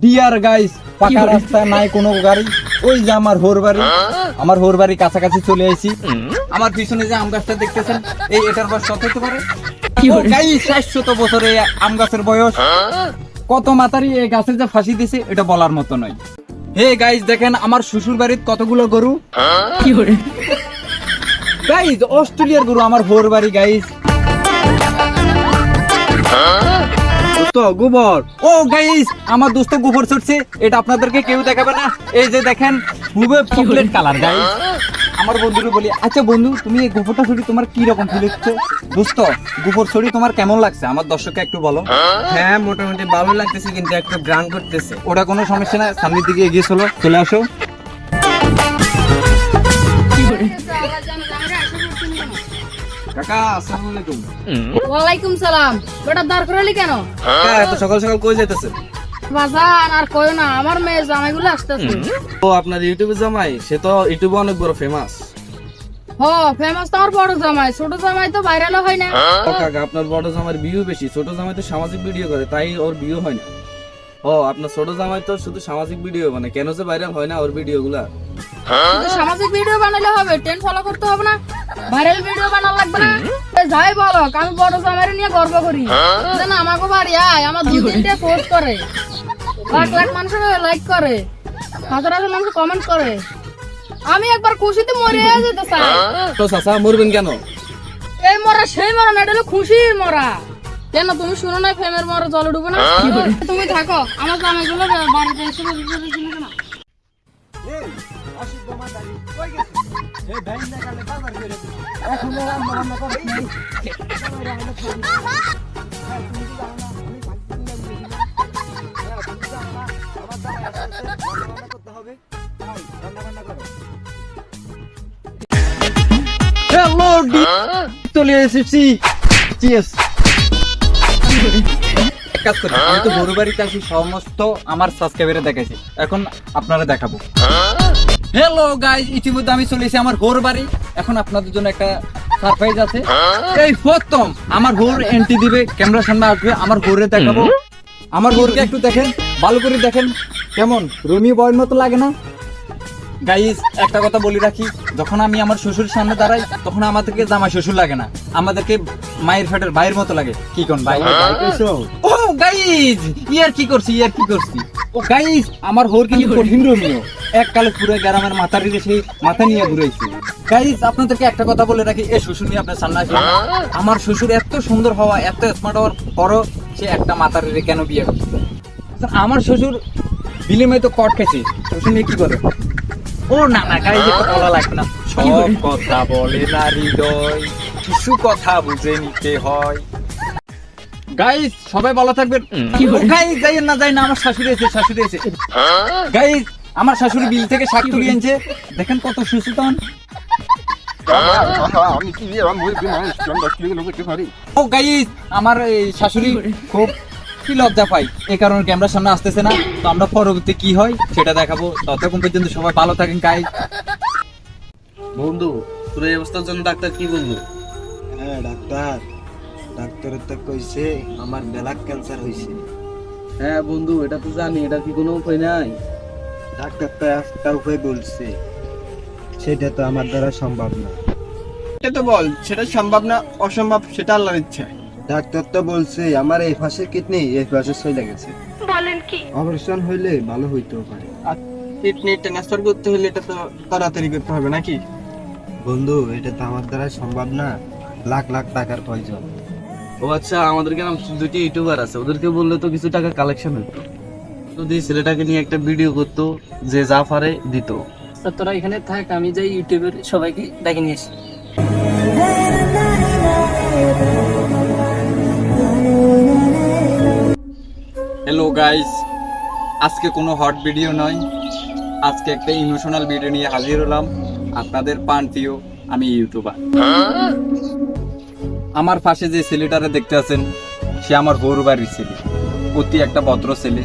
Clear guys পাকা রাস্তা নাই কোনো গাড়ি। ওই যে আমার হোর বাড়ি আমার হোর বাড়ি কাছাকাছি চলে আইছি। আমার পিছনে যে আম গাছটা দেখতেছেন এই এটার বয়স কত হতে পারে? গাইস ষাটশত বছরে এই আম গাছের বয়স। কত মাতারি এই গাছের যে ফাঁসি দিছে এটা বলার মতো নয়। হে গাইস দেখেন আমার শ্বশুর বাড়ির কতগুলো গরু। গাইস অস্ট্রেলিয়ার গরু আমার হোর বাড়ি গাইস দোস্ত গোবর। ও গাইস আমার দোস্ত গোবর ছড়ছে এটা আপনাদেরকে কেউ দেখাবে না। এই যে দেখেন খুবই চকলেট কালার গাইস আমার বন্ধুকে বলি আচ্ছা বন্ধু তুমি এই গোবরটা ছড়ি তোমার কি রকম ফিল হচ্ছে? দোস্ত গোবর ছড়ি তোমার কেমন লাগছে? আমার দর্শককে একটু বলো। হ্যাঁ মোটামুটি ভালো লাগতেছে কিন্তু একটু গ্রান করতেছে। ওটা কোনো সমস্যা না সামনের দিকে এগিয়ে চলো চলে আসো। কাকা আসসালামু আলাইকুম। ওয়ালাইকুম সালাম। বেটা দাঁড় করালি কেন? এত সকাল সকাল কই যাইতেছে? বাজান আর কইও না আমার মেয়ে জামাইগুলো আসতেছে। ও আপনার ইউটিউবে জামাই সে তো ইউটিউবে অনেক বড় ফেমাস হ ফেমাস তো আমার বড় জামাই ছোট জামাই তো ভাইরাল হয় না। ও কাকা আপনার বড় জামাইয়ের ভিউ বেশি ছোট জামাই তো সামাজিক ভিডিও করে তাই ওর ভিউ হয় না। ও আপনার ছোট জামাই তো শুধু সামাজিক ভিডিও মানে কেন যে ভাইরাল হয় না ওর ভিডিও গুলা? সামাজিক ভিডিও বানালে হবে টেন ফলো করতে হবে না? ভাইরাল ভিডিও বানানো লাগবে না? যাই বলো আমি বড় জামাইরে নিয়ে গর্ব করি। না? আমাকে বাড়ি আয় আমার দুই তিনটে পোস্ট করে। লাখ লাখ মানুষ লাইক করে। হাজার হাজার মানুষ কমেন্ট করে। আমি একবার খুশিতে মরে যেতে চাই। তো চাচা মরবেন কেন? এই মরা সেই মরা না এটা হলো খুশির মরা। কেন তুমি শুনো না ফেমের মরা জলে ডুবে না? তুমি থাকো আমার জামাইগুলো বাড়িতে এসে বসে বসে শুনে না হ্যালো চলে এসেছি। চিয়ার্স কাজ করি আমি তো গরু বাড়িতে আসি সমস্ত আমার সাবস্ক্রাইবারে দেখাইছি। এখন আপনারা দেখাবো। হ্যালো গাইজ ইতিমধ্যে আমি চলে এসেছি আমার হোর বাড়ি। এখন আপনাদের জন্য একটা সারপ্রাইজ আছে। এই প্রথম আমার হোর এন্ট্রি দিবে ক্যামেরার সামনে আসবে আমার হোরে দেখাবো। আমার হোরকে একটু দেখেন ভালো করে দেখেন। কেমন? রমি বয়ের মতো লাগে না? গাইস একটা কথা বলি রাখি যখন আমি আমার শ্বশুর সামনে দাঁড়াই তখন আমাদেরকে জামাই শ্বশুর লাগে না। আমাদেরকে মায়ের ফেটের ভাইয়ের মতো লাগে। কি কোন ভাই? ও গাইস ইয়ার কি করছি ইয়ার কি করছি? ও গাইস আমার হোর কিন্তু কঠিন রমিও? এককালে পুরো গ্রামের মাথা রেখে সেই মাথা নিয়ে ঘুরাইছি। গাইস আপনাদেরকে একটা কথা বলে রাখি এ শ্বশুর নিয়ে আপনার সামনে আসবেন আমার শ্বশুর এত সুন্দর হওয়া এত স্মার্ট হওয়ার পরও সে একটা মাথা রেখে কেন বিয়ে করছে? আমার শ্বশুর বিলিমে তো কট খেয়েছে শ্বশুর নিয়ে কি করে? ও না না গাইজ বলা লাগবে না। সব কথা বলে না হৃদয় কিছু কথা বুঝে নিতে হয়। গাইজ সবাই ভালো থাকবেন। গাইজ যাই না যাই না আমার শাশুড়ি এসে শাশুড়ি এসে গাইজ আমার শাশুড়ি বিল থেকে শাক তুলে এনেছে। দেখেন কত সুস্থন ও গাইজ আমার এই শাশুড়ি খুব কি লজ্জা পাই এই কারণে ক্যামেরার সামনে আসতেছে না। তো আমরা পরবর্তী কি হয় সেটা দেখাবো। ততক্ষণ পর্যন্ত সবাই ভালো থাকেন গাইজ বন্ধু তোর এই অবস্থার জন্য ডাক্তার কি বলব হ্যাঁ ডাক্তার। ডাক্তার তো কইছে আমার ব্লাড ক্যান্সার হইছে। হ্যাঁ বন্ধু এটা তো জানি এটা কি কোনো উপায় নাই? ডাক্তার তো একটা উপায় বলছে। সেটা তো আমার দ্বারা সম্ভব না। এটা তো বল সেটা সম্ভব না অসম্ভব সেটা আল্লাহর ইচ্ছা। ডাক্তার তো বলছে আমার এই পাশে কিডনি এই পাশে চলে গেছে। বলেন কি? অপারেশন হইলে ভালো হইতেও পারে। কিডনি ট্রান্সফার করতে হলে এটা তো তাড়াতাড়ি করতে হবে নাকি? বন্ধু এটা তো আমার দ্বারা সম্ভব না। লাখ লাখ টাকার প্রয়োজন। ও আচ্ছা আমাদের গ্রাম দুটি ইউটিউবার আছে। ওদেরকে বললে তো কিছু টাকা কালেকশন হতো যদি ছেলেটাকে নিয়ে একটা ভিডিও করতো যে যা পারে দিত তোরা এখানে থাক আমি যাই ইউটিউবের সবাইকে ডেকে নিয়ে আসি। হ্যালো গাইস আজকে কোনো হট ভিডিও নয়। আজকে একটা ইমোশনাল ভিডিও নিয়ে হাজির হলাম আপনাদের পান প্রিয় আমি ইউটিউবার। আমার পাশে যে ছেলেটারে দেখতে আছেন সে আমার গরু বাড়ির ছেলে অতি একটা ভদ্র ছেলে।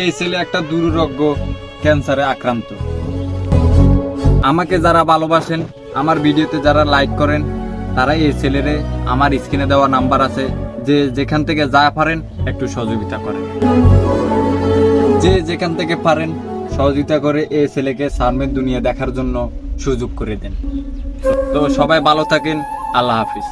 এই ছেলে একটা দুরোগ্য ক্যান্সারে আক্রান্ত। আমাকে যারা ভালোবাসেন, আমার ভিডিওতে যারা লাইক করেন, তারা এই ছেলেরে আমার স্ক্রিনে দেওয়া নাম্বার আছে। যে যেখান থেকে যা পারেন, একটু সহযোগিতা করেন। যে যেখান থেকে পারেন, সহযোগিতা করে এই ছেলেকে সার্মের দুনিয়া দেখার জন্য সুযোগ করে দেন। তো সবাই ভালো থাকেন, আল্লাহ হাফিজ।